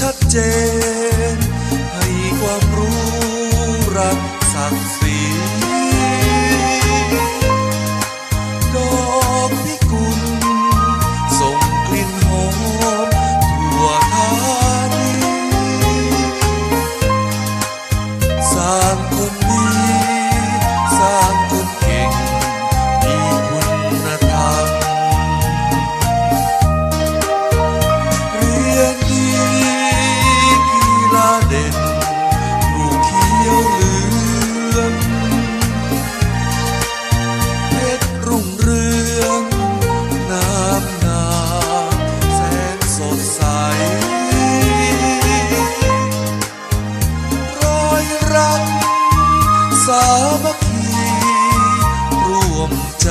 ชัดเจน ให้ความรู้รักสักสีดอกพิกุลส่งกลิ่นหอมทั่วทานีสามคน มัคคีร่วมใจ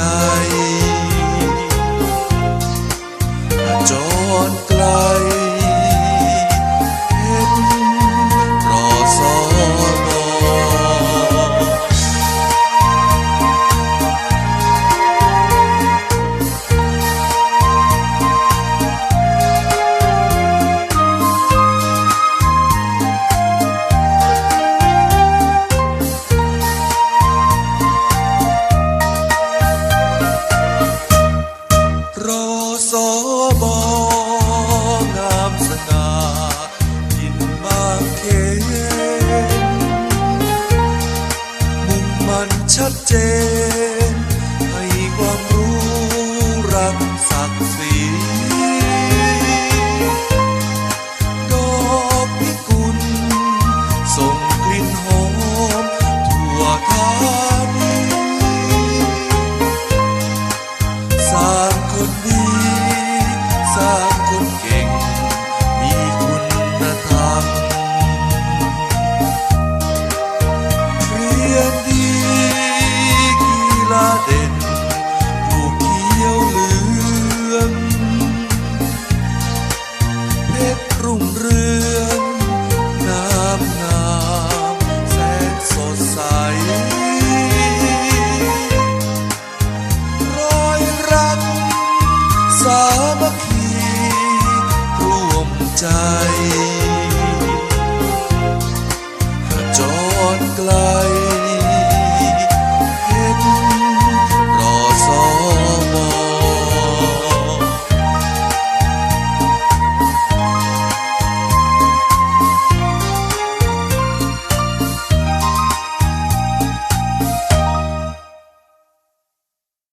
จอนไกล ชัดเจน ใสรอยรักสามัคคีรวมใจ